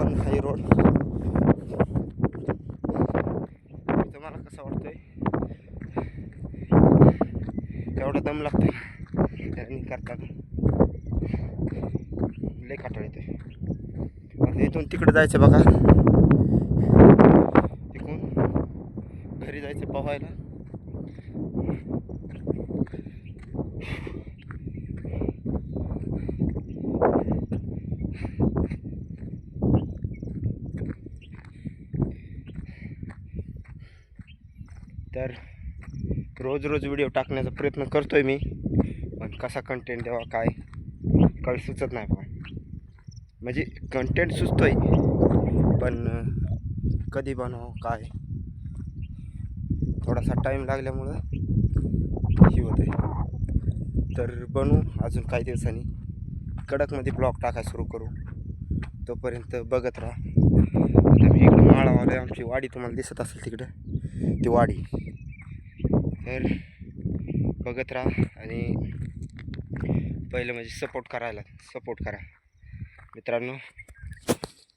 पण हाय रोड तुम्हाला कसा वाटतोय? एवढा दम लागतो रनिंग करताना लय काटाळ येते आता इथून तिकडे जायचं बघा. तिकून घरी जायचं पोहायला. तर रोज रोज व्हिडिओ टाकण्याचा प्रयत्न करतो आहे मी. पण कसा कंटेंट द्यावा काय? कळ सुचत नाही पण. म्हणजे कंटेंट सुचतो आहे पण कधी बनव काय? थोडासा टाईम लागल्यामुळं ही होत आहे तर बनवू अजून काही दिवसांनी. कडकमध्ये ब्लॉग टाकाय सुरू करू. तोपर्यंत बघत राहा. आता मी इकडं माळावाले आमची वाडी तुम्हाला दिसत असेल तिकडं. ती वाडी तर बघत राहा आणि पहिलं म्हणजे सपोर्ट करायला सपोर्ट करा. मित्रांनो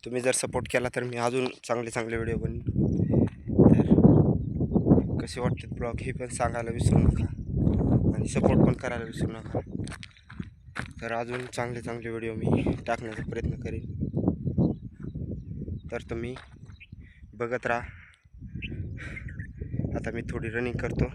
तुम्ही जर सपोर्ट केला तर मी अजून चांगले चांगले व्हिडिओ बनवीन. तर कसे वाटतात ब्लॉग हे पण सांगायला विसरू नका. आणि सपोर्ट पण करायला विसरू नका. तर अजून चांगले चांगले व्हिडिओ मी टाकण्याचा प्रयत्न करेन. तर तुम्ही बघत राहा. आता मी थोडी रनिंग करतो.